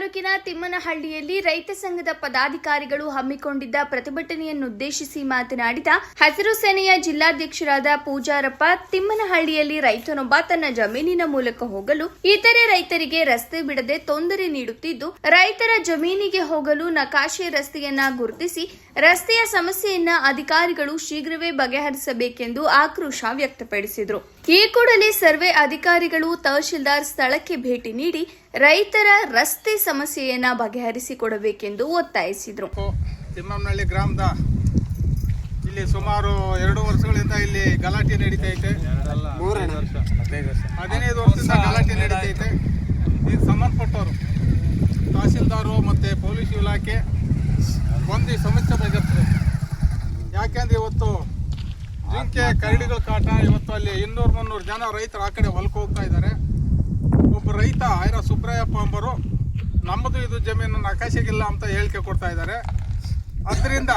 ತಾಲೂಕಿನ ತಿಮ್ಮನಹಳ್ಳಿಯಲ್ಲಿ ರೈತ ಸಂಘದ ಪದಾಧಿಕಾರಿಗಳು ಹಮ್ಮಿಕೊಂಡಿದ್ದ ಪ್ರತಿಭಟನೆಯನ್ನುದ್ದೇಶಿಸಿ ಮಾತನಾಡಿದ ಹಸಿರು ಸೇನೆಯ ಜಿಲ್ಲಾಧ್ಯಕ್ಷರಾದ ಪೂಜಾರಪ್ಪ, ತಿಮ್ಮನಹಳ್ಳಿಯಲ್ಲಿ ರೈತನೊಬ್ಬ ತನ್ನ ಜಮೀನಿನ ಮೂಲಕ ಹೋಗಲು ಇತರೆ ರೈತರಿಗೆ ರಸ್ತೆ ಬಿಡದೆ ತೊಂದರೆ ನೀಡುತ್ತಿದ್ದು, ರೈತರ ಜಮೀನಿಗೆ ಹೋಗಲು ನಕಾಶೆ ರಸ್ತೆಯನ್ನ ಗುರುತಿಸಿ ರಸ್ತೆಯ ಸಮಸ್ಯೆಯನ್ನ ಅಧಿಕಾರಿಗಳು ಶೀಘ್ರವೇ ಬಗೆಹರಿಸಬೇಕೆಂದು ಆಕ್ರೋಶ ವ್ಯಕ್ತಪಡಿಸಿದರು. ಈ ಕೂಡಲೇ ಸರ್ವೆ ಅಧಿಕಾರಿಗಳು ತಹಶೀಲ್ದಾರ್ ಸ್ಥಳಕ್ಕೆ ಭೇಟಿ ನೀಡಿ ರೈತರ ರಸ್ತೆ ಸಮಸ್ಯೆಯನ್ನ ಬಗೆಹರಿಸಿಕೊಡಬೇಕೆಂದು ಒತ್ತಾಯಿಸಿದರು. ತಿಮ್ಮನಹಳ್ಳಿ ಗ್ರಾಮದ ಇಲ್ಲಿ ಸುಮಾರು ಎರಡು ವರ್ಷಗಳಿಂದ ಇಲ್ಲಿ ಗಲಾಟೆ ನಡೀತಾ ಐತೆ ಹದಿನೈದು ವರ್ಷದಿಂದ ಗಲಾಟೆ ನಡೀತೈತೆ. ಇದಕ್ಕೆ ಸಂಬಂಧಪಟ್ಟವರು ತಹಸೀಲ್ದಾರು ಮತ್ತು ಪೊಲೀಸ್ ಇಲಾಖೆ ಒಂದು ಸಮಸ್ಯೆ ಬಗೆಹರಿಸಬೇಕು. ಯಾಕೆಂದ್ರೆ ಇವತ್ತು ಜಿಂಕೆ, ಕರಡಿಗಳ ಕಾಟ, ಇವತ್ತು ಅಲ್ಲಿ ಇನ್ನೂರು ಮುನ್ನೂರು ಜನ ರೈತರು ಆ ಕಡೆ ಹೊಲಕ್ಕೆ ಹೋಗ್ತಾ ಇದ್ದಾರೆ. ಒಬ್ಬ ರೈತ ಐರ ಸುಬ್ರಾಯಪ್ಪ ಅಂಬರು ನಮ್ಮದು ಇದು ಜಮೀನು ನಕಾಶೆಗಿಲ್ಲ ಅಂತ ಹೇಳಿಕೆ ಕೊಡ್ತಾ ಇದ್ದಾರೆ. ಅದರಿಂದ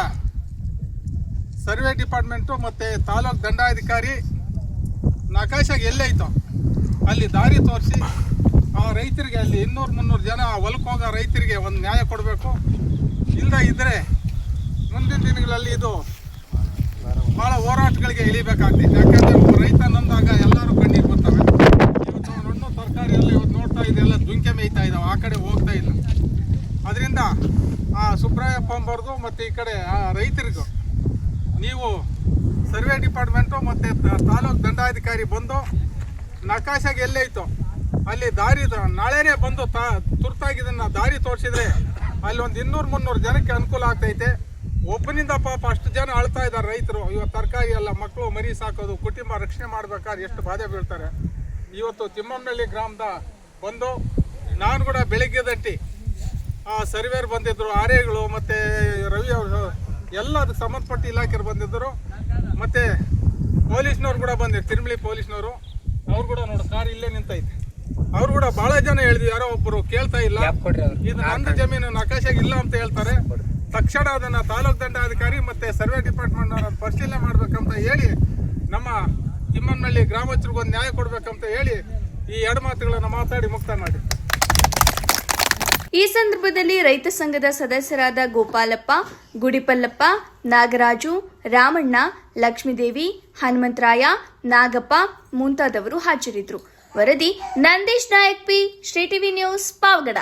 ಸರ್ವೆ ಡಿಪಾರ್ಟ್ಮೆಂಟು ಮತ್ತು ತಾಲೂಕು ದಂಡಾಧಿಕಾರಿ ನಕಾಶೆಗೆ ಎಲ್ಲೈತೋ ಅಲ್ಲಿ ದಾರಿ ತೋರಿಸಿ ಆ ರೈತರಿಗೆ ಅಲ್ಲಿ ಇನ್ನೂರು ಮುನ್ನೂರು ಜನ ಹೊಲಕ್ಕೆ ಹೋಗೋ ರೈತರಿಗೆ ಒಂದು ನ್ಯಾಯ ಕೊಡಬೇಕು. ಇಲ್ಲದ ಇದ್ದರೆ ಮುಂದಿನ ದಿನಗಳಲ್ಲಿ ಇದು ಭಾಳ ಹೋರಾಟಗಳಿಗೆ ಇಳಿಬೇಕಾಗ್ತದೆ. ಯಾಕಂದರೆ ರೈತ ನೊಂದಾಗ ಎಲ್ಲರೂ ಕಣ್ಣೀರು ಬರ್ತವೆ. ಇವತ್ತು ಹಣ್ಣು ತರಕಾರಿ ಎಲ್ಲ ಇವತ್ತು ನೋಡ್ತಾ ಇದೆಲ್ಲ ದುಂಕೆ ಮೇಯ್ತಾ ಇದ್ದಾವೆ, ಆ ಕಡೆ ಹೋಗ್ತಾ ಇಲ್ಲ. ಅದರಿಂದ ಆ ಸುಬ್ರಾಯಪ್ಪ ಅಂಬರ್ದು ಮತ್ತು ಈ ಕಡೆ ಆ ರೈತರಿಗೂ ನೀವು ಸರ್ವೆ ಡಿಪಾರ್ಟ್ಮೆಂಟು ಮತ್ತು ತಾಲೂಕು ದಂಡಾಧಿಕಾರಿ ಬಂದು ನಕಾಶಾಗಿ ಎಲ್ಲೈತೋ ಅಲ್ಲಿ ದಾರಿ ನಾಳೆನೇ ಬಂದು ತುರ್ತಾಗಿ ಇದನ್ನು ದಾರಿ ತೋರಿಸಿದ್ರೆ ಅಲ್ಲಿ ಒಂದು ಇನ್ನೂರು ಮುನ್ನೂರು ಜನಕ್ಕೆ ಅನುಕೂಲ ಆಗ್ತೈತೆ. ಒಬ್ಬನಿಂದ ಪಾಪ ಅಷ್ಟು ಜನ ಅಳ್ತಾ ಇದ್ದಾರೆ ರೈತರು. ಇವತ್ತು ತರಕಾರಿ ಎಲ್ಲ ಮಕ್ಕಳು ಮರಿ ಸಾಕೋದು ಕುಟುಂಬ ರಕ್ಷಣೆ ಮಾಡ್ಬೇಕಾದ್ರೆ ಎಷ್ಟು ಬಾಧೆ ಬೀಳ್ತಾರೆ. ಇವತ್ತು ತಿಮ್ಮನಹಳ್ಳಿ ಗ್ರಾಮದ ಬಂದು ನಾನು ಕೂಡ ಬೆಳಿಗ್ಗೆ ದಟ್ಟಿ ಆ ಸರ್ವೇರ್ ಬಂದಿದ್ದರು ಆರ್ಯಗಳು ಮತ್ತು ರವಿ ಅವರು ಎಲ್ಲ ಅದಕ್ಕೆ ಸಂಬಂಧಪಟ್ಟ ಇಲಾಖೆಯರು ಬಂದಿದ್ದರು ಮತ್ತು ಪೊಲೀಸ್ನವ್ರು ಕೂಡ ಬಂದಿದ್ರು ತಿರುಮಳಿ ಪೊಲೀಸ್ನವರು. ಅವ್ರು ಕೂಡ ನೋಡಿ ಕಾರ್ ಇಲ್ಲೇ ನಿಂತೈತೆ. ಅವ್ರು ಕೂಡ ಭಾಳ ಜನ ಹೇಳಿದ್ವಿ ಯಾರೋ ಒಬ್ಬರು ಕೇಳ್ತಾ ಇಲ್ಲ. ಇದು ನನ್ನ ಜಮೀನು ಆಕಾಶಾಗಿಲ್ಲ ಇಲ್ಲ ಅಂತ ಹೇಳ್ತಾರೆ. ತಕ್ಷಣ ಅದನ್ನು ತಾಲೂಕು ದಂಡಾಧಿಕಾರಿ ಮತ್ತು ಸರ್ವೆ ಡಿಪಾರ್ಟ್ಮೆಂಟ್ ಅವರನ್ನು ಪರಿಶೀಲನೆ ಮಾಡ್ಬೇಕಂತ ಹೇಳಿ ನಮ್ಮ ತಿಮ್ಮನಹಳ್ಳಿ ಗ್ರಾಮಸ್ಥರಿಗೊಂದು ನ್ಯಾಯ ಕೊಡಬೇಕಂತ ಹೇಳಿ ಈ ಎರಡು ಮಾತುಗಳನ್ನು ಮಾತಾಡಿ ಮುಕ್ತ ಮಾಡಿ. ಈ ಸಂದರ್ಭದಲ್ಲಿ ರೈತ ಸಂಘದ ಸದಸ್ಯರಾದ ಗೋಪಾಲಪ್ಪ, ಗುಡಿಪಲ್ಲಪ್ಪ, ನಾಗರಾಜು, ರಾಮಣ್ಣ, ಲಕ್ಷ್ಮೀದೇವಿ, ಹನುಮಂತರಾಯ, ನಾಗಪ್ಪ ಮುಂತಾದವರು ಹಾಜರಿದ್ದರು. ವರದಿ Nandish Nayak P, Shri TV news Pavagada.